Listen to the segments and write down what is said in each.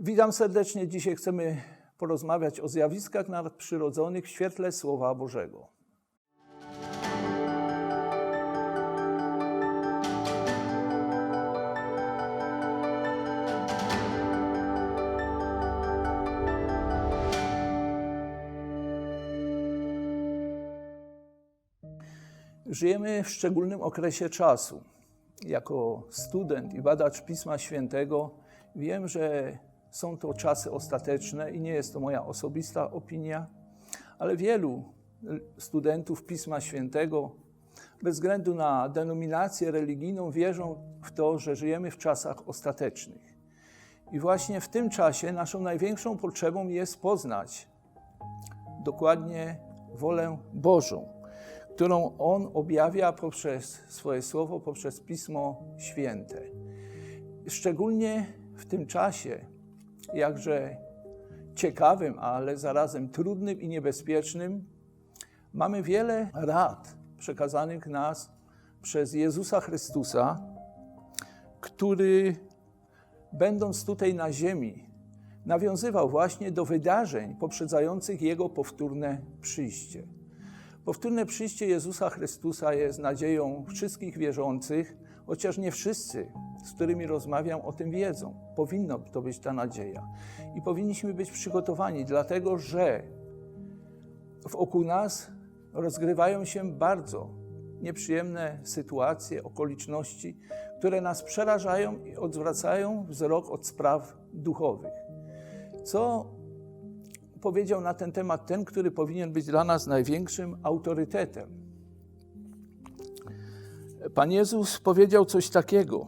Witam serdecznie. Dzisiaj chcemy porozmawiać o zjawiskach nadprzyrodzonych w świetle Słowa Bożego. Żyjemy w szczególnym okresie czasu. Jako student i badacz Pisma Świętego wiem, że są to czasy ostateczne i nie jest to moja osobista opinia, ale wielu studentów Pisma Świętego, bez względu na denominację religijną, wierzą w to, że żyjemy w czasach ostatecznych. I właśnie w tym czasie naszą największą potrzebą jest poznać dokładnie wolę Bożą którą On objawia poprzez swoje słowo, poprzez Pismo Święte. Szczególnie w tym czasie, jakże ciekawym, ale zarazem trudnym i niebezpiecznym, mamy wiele rad przekazanych nas przez Jezusa Chrystusa, który, będąc tutaj na ziemi, nawiązywał właśnie do wydarzeń poprzedzających Jego powtórne przyjście. Powtórne przyjście Jezusa Chrystusa jest nadzieją wszystkich wierzących, chociaż nie wszyscy, z którymi rozmawiam, o tym wiedzą. Powinno to być ta nadzieja. I powinniśmy być przygotowani, dlatego że wokół nas rozgrywają się bardzo nieprzyjemne sytuacje, okoliczności, które nas przerażają i odwracają wzrok od spraw duchowych. Co powiedział na ten temat ten, który powinien być dla nas największym autorytetem. Pan Jezus powiedział coś takiego.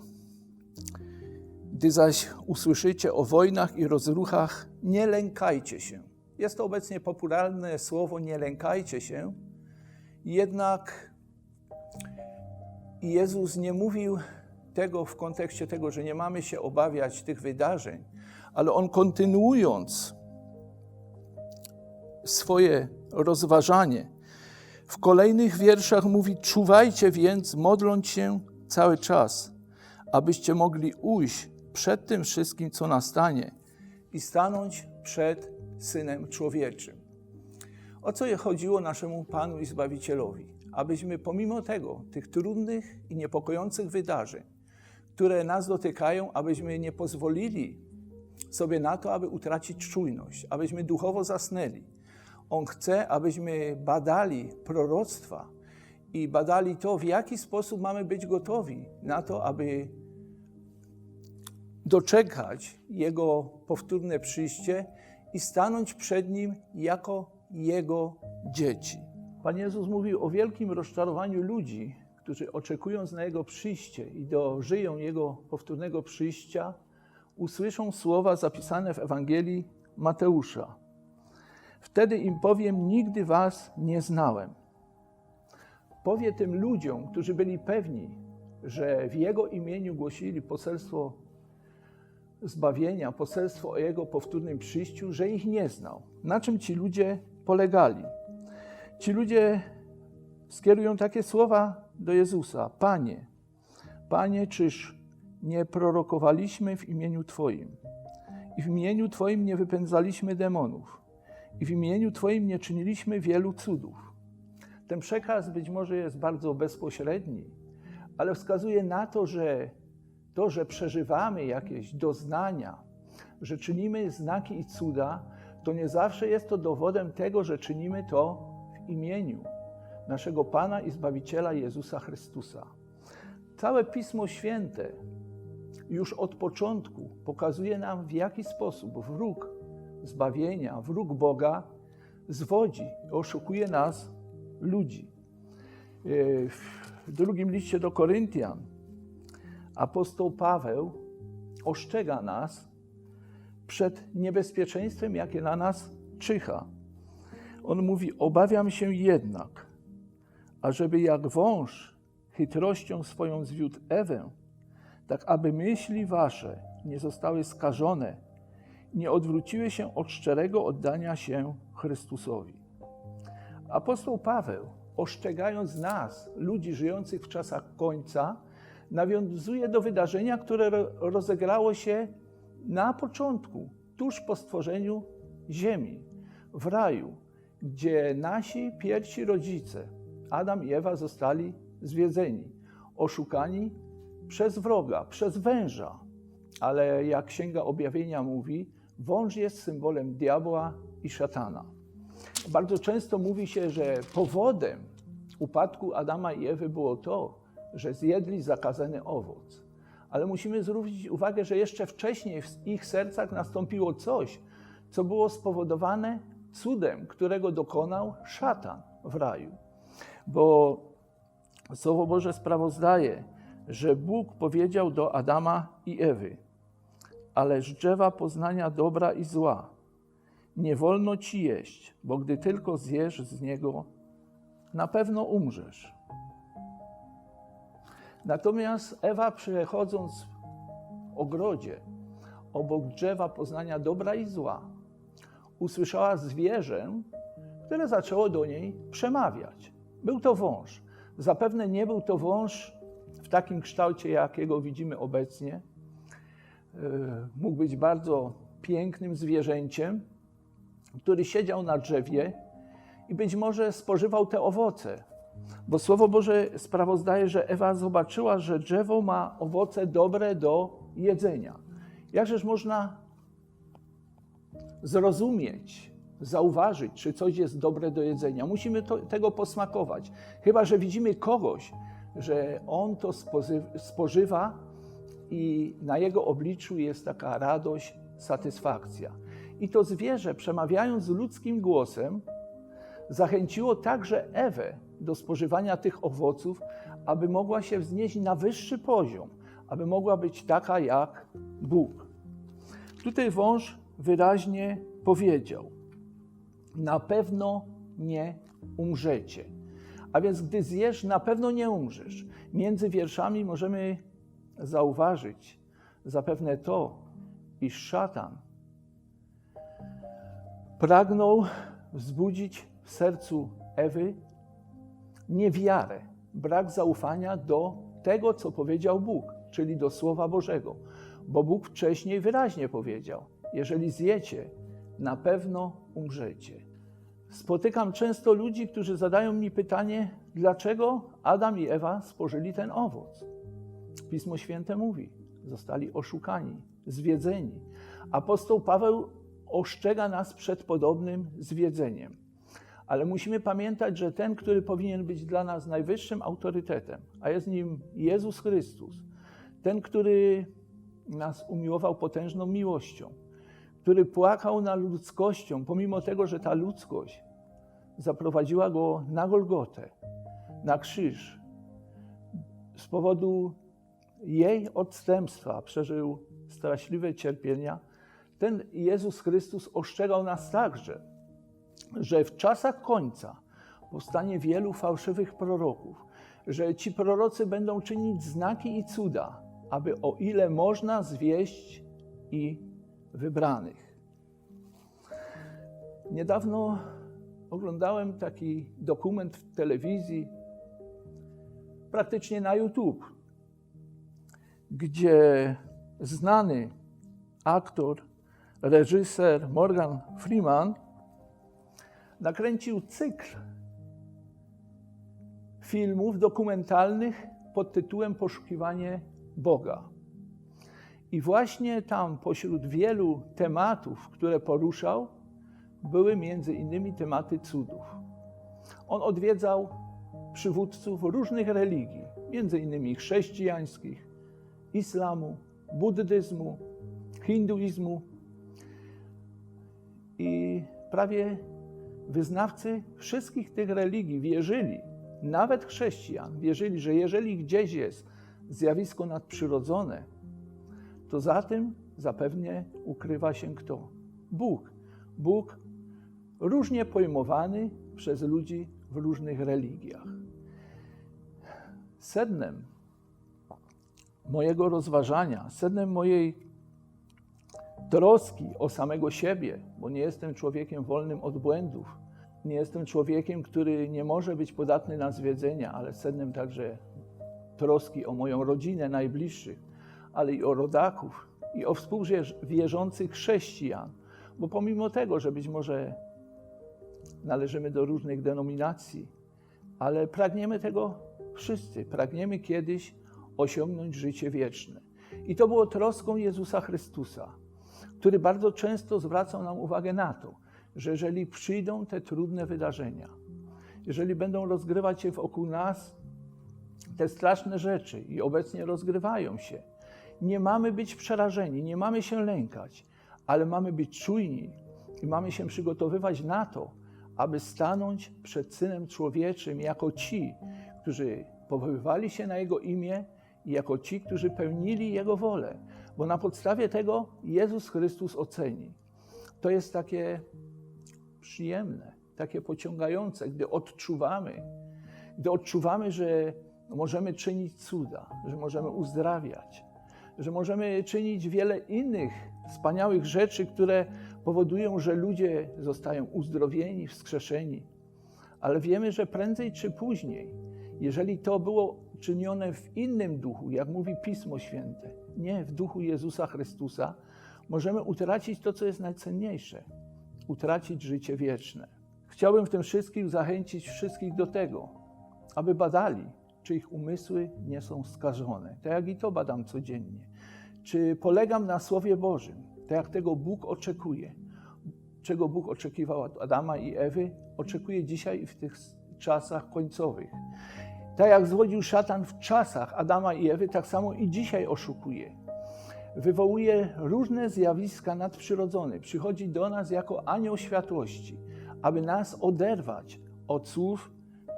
Gdy zaś usłyszycie o wojnach i rozruchach, nie lękajcie się. Jest to obecnie popularne słowo nie lękajcie się, jednak Jezus nie mówił tego w kontekście tego, że nie mamy się obawiać tych wydarzeń, ale on kontynuując swoje rozważanie. W kolejnych wierszach mówi: Czuwajcie więc, modląc się cały czas, abyście mogli ujść przed tym wszystkim, co nastanie i stanąć przed Synem Człowieczym. O co chodziło naszemu Panu i Zbawicielowi? Abyśmy pomimo tego, tych trudnych i niepokojących wydarzeń, które nas dotykają, abyśmy nie pozwolili sobie na to, aby utracić czujność, abyśmy duchowo zasnęli, on chce, abyśmy badali proroctwa i badali to, w jaki sposób mamy być gotowi na to, aby doczekać Jego powtórne przyjście i stanąć przed Nim jako Jego dzieci. Pan Jezus mówił o wielkim rozczarowaniu ludzi, którzy oczekując na Jego przyjście i dożyją Jego powtórnego przyjścia, usłyszą słowa zapisane w Ewangelii Mateusza. Wtedy im powiem: Nigdy was nie znałem. Powie tym ludziom, którzy byli pewni, że w Jego imieniu głosili poselstwo zbawienia, poselstwo o Jego powtórnym przyjściu, że ich nie znał. Na czym ci ludzie polegali? Ci ludzie skierują takie słowa do Jezusa: Panie, Panie, czyż nie prorokowaliśmy w imieniu Twoim i w imieniu Twoim nie wypędzaliśmy demonów? I w imieniu Twoim nie czyniliśmy wielu cudów. Ten przekaz być może jest bardzo bezpośredni, ale wskazuje na to, że to, że przeżywamy jakieś doznania, że czynimy znaki i cuda, to nie zawsze jest to dowodem tego, że czynimy to w imieniu naszego Pana i Zbawiciela Jezusa Chrystusa. Całe Pismo Święte już od początku pokazuje nam, w jaki sposób wróg zbawienia, wróg Boga, zwodzi, oszukuje nas, ludzi. E, w drugim liście do Koryntian apostoł Paweł ostrzega nas przed niebezpieczeństwem, jakie na nas czyha. On mówi: Obawiam się jednak, ażeby jak wąż chytrością swoją zwiódł Ewę, tak aby myśli wasze nie zostały skażone nie odwróciły się od szczerego oddania się Chrystusowi. Apostoł Paweł, ostrzegając nas, ludzi żyjących w czasach końca, nawiązuje do wydarzenia, które rozegrało się na początku, tuż po stworzeniu Ziemi, w raju, gdzie nasi pierwsi rodzice, Adam i Ewa, zostali zwiedzeni, oszukani przez wroga, przez węża. Ale jak Księga Objawienia mówi, wąż jest symbolem diabła i szatana. Bardzo często mówi się, że powodem upadku Adama i Ewy było to, że zjedli zakazany owoc. Ale musimy zwrócić uwagę, że jeszcze wcześniej w ich sercach nastąpiło coś, co było spowodowane cudem, którego dokonał szatan w raju. Bo Słowo Boże sprawozdaje, że Bóg powiedział do Adama i Ewy: Ale z drzewa poznania dobra i zła nie wolno ci jeść, bo gdy tylko zjesz z niego, na pewno umrzesz. Natomiast Ewa, przechodząc w ogrodzie obok drzewa poznania dobra i zła, usłyszała zwierzę, które zaczęło do niej przemawiać. Był to wąż. Zapewne nie był to wąż w takim kształcie, jakiego widzimy obecnie. Yy, Mógł być bardzo pięknym zwierzęciem, który siedział na drzewie i być może spożywał te owoce. Bo Słowo Boże sprawozdaje, że Ewa zobaczyła, że drzewo ma owoce dobre do jedzenia. Jakżeż można zrozumieć, zauważyć, czy coś jest dobre do jedzenia? Musimy to, tego posmakować. Chyba, że widzimy kogoś, że on to spożywa i na jego obliczu jest taka radość, satysfakcja. I to zwierzę, przemawiając ludzkim głosem, zachęciło także Ewę do spożywania tych owoców, aby mogła się wznieść na wyższy poziom, aby mogła być taka jak Bóg. Tutaj wąż wyraźnie powiedział: Na pewno nie umrzecie. A więc, gdy zjesz, na pewno nie umrzesz. Między wierszami możemy zauważyć zapewne to, iż szatan pragnął wzbudzić w sercu Ewy niewiarę, brak zaufania do tego, co powiedział Bóg, czyli do Słowa Bożego. Bo Bóg wcześniej wyraźnie powiedział: Jeżeli zjecie, na pewno umrzecie. Spotykam często ludzi, którzy zadają mi pytanie, dlaczego Adam i Ewa spożyli ten owoc. Pismo Święte mówi: zostali oszukani, zwiedzeni. Apostoł Paweł ostrzega nas przed podobnym zwiedzeniem. Ale musimy pamiętać, że ten, który powinien być dla nas najwyższym autorytetem, a jest nim Jezus Chrystus, ten, który nas umiłował potężną miłością, który płakał nad ludzkością, pomimo tego, że ta ludzkość zaprowadziła go na Golgotę, na krzyż. Z powodu jej odstępstwa przeżył straszliwe cierpienia. Ten Jezus Chrystus ostrzegał nas także, że w czasach końca powstanie wielu fałszywych proroków, że ci prorocy będą czynić znaki i cuda, aby o ile można zwieść i wybranych. Niedawno oglądałem taki dokument w telewizji, praktycznie na YouTube, gdzie znany aktor, reżyser Morgan Freeman nakręcił cykl filmów dokumentalnych pod tytułem Poszukiwanie Boga. I właśnie tam, pośród wielu tematów, które poruszał, były między innymi tematy cudów. On odwiedzał przywódców różnych religii, między innymi chrześcijańskich, islamu, buddyzmu, hinduizmu. I prawie wyznawcy wszystkich tych religii wierzyli, nawet chrześcijan, wierzyli, że jeżeli gdzieś jest zjawisko nadprzyrodzone, to za tym zapewne ukrywa się kto? Bóg. Bóg różnie pojmowany przez ludzi w różnych religiach. Sednem mojego rozważania, sednem mojej troski o samego siebie, bo nie jestem człowiekiem wolnym od błędów, nie jestem człowiekiem, który nie może być podatny na zwiedzenia, ale sednem także troski o moją rodzinę najbliższych, ale i o rodaków, i o współwierzących chrześcijan. Bo pomimo tego, że być może należymy do różnych denominacji, ale pragniemy tego wszyscy. Pragniemy kiedyś osiągnąć życie wieczne. I to było troską Jezusa Chrystusa, który bardzo często zwracał nam uwagę na to, że jeżeli przyjdą te trudne wydarzenia, jeżeli będą rozgrywać się wokół nas te straszne rzeczy i obecnie rozgrywają się, nie mamy być przerażeni, nie mamy się lękać, ale mamy być czujni i mamy się przygotowywać na to, aby stanąć przed Synem Człowieczym jako ci, którzy powoływali się na Jego imię jako ci, którzy pełnili Jego wolę, bo na podstawie tego Jezus Chrystus oceni. To jest takie przyjemne, takie pociągające, gdy odczuwamy, gdy odczuwamy, że możemy czynić cuda, że możemy uzdrawiać, że możemy czynić wiele innych wspaniałych rzeczy, które powodują, że ludzie zostają uzdrowieni, wskrzeszeni. Ale wiemy, że prędzej czy później, jeżeli to było czynione w innym duchu, jak mówi Pismo Święte, nie w duchu Jezusa Chrystusa, możemy utracić to, co jest najcenniejsze utracić życie wieczne. Chciałbym w tym wszystkim zachęcić wszystkich do tego, aby badali, czy ich umysły nie są skażone, tak jak i to badam codziennie. Czy polegam na Słowie Bożym, tak jak tego Bóg oczekuje, czego Bóg oczekiwał od Adama i Ewy, oczekuje dzisiaj i w tych czasach końcowych. Tak jak zwodził szatan w czasach Adama i Ewy, tak samo i dzisiaj oszukuje. Wywołuje różne zjawiska nadprzyrodzone. Przychodzi do nas jako anioł światłości, aby nas oderwać od słów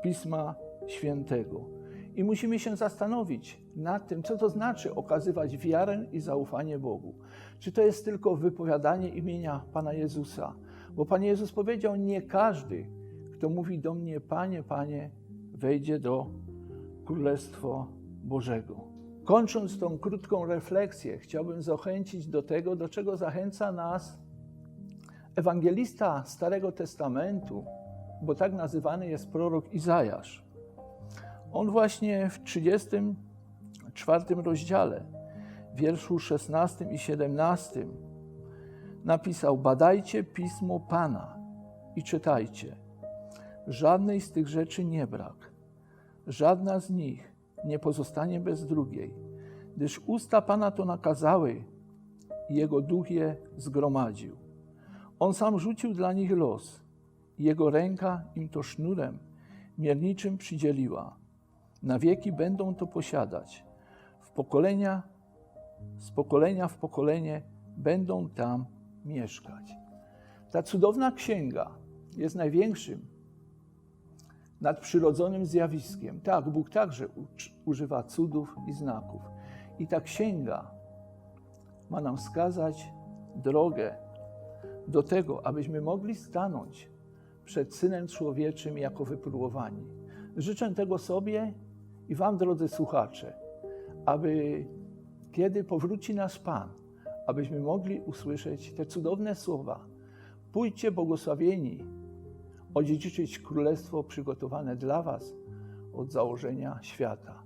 Pisma Świętego. I musimy się zastanowić nad tym, co to znaczy okazywać wiarę i zaufanie Bogu. Czy to jest tylko wypowiadanie imienia Pana Jezusa? Bo Pan Jezus powiedział: Nie każdy, kto mówi do mnie, Panie, Panie, wejdzie do Królestwa Bożego. Kończąc tą krótką refleksję, chciałbym zachęcić do tego, do czego zachęca nas ewangelista Starego Testamentu, bo tak nazywany jest prorok Izajasz. On właśnie w 34 rozdziale, wierszu 16 i 17 napisał: Badajcie pismo Pana i czytajcie. Żadnej z tych rzeczy nie brak, żadna z nich nie pozostanie bez drugiej, gdyż usta Pana to nakazały i Jego duch je zgromadził. On sam rzucił dla nich los, Jego ręka im to sznurem mierniczym przydzieliła. Na wieki będą to posiadać. W pokolenia, z pokolenia w pokolenie będą tam mieszkać. Ta cudowna księga jest największym nadprzyrodzonym zjawiskiem. Tak, Bóg także używa cudów i znaków. I ta księga ma nam wskazać drogę do tego, abyśmy mogli stanąć przed Synem Człowieczym jako wypróbowani. Życzę tego sobie i Wam, drodzy słuchacze, aby kiedy powróci nasz Pan, abyśmy mogli usłyszeć te cudowne słowa. Pójdźcie błogosławieni, odziedziczyć królestwo przygotowane dla Was od założenia świata.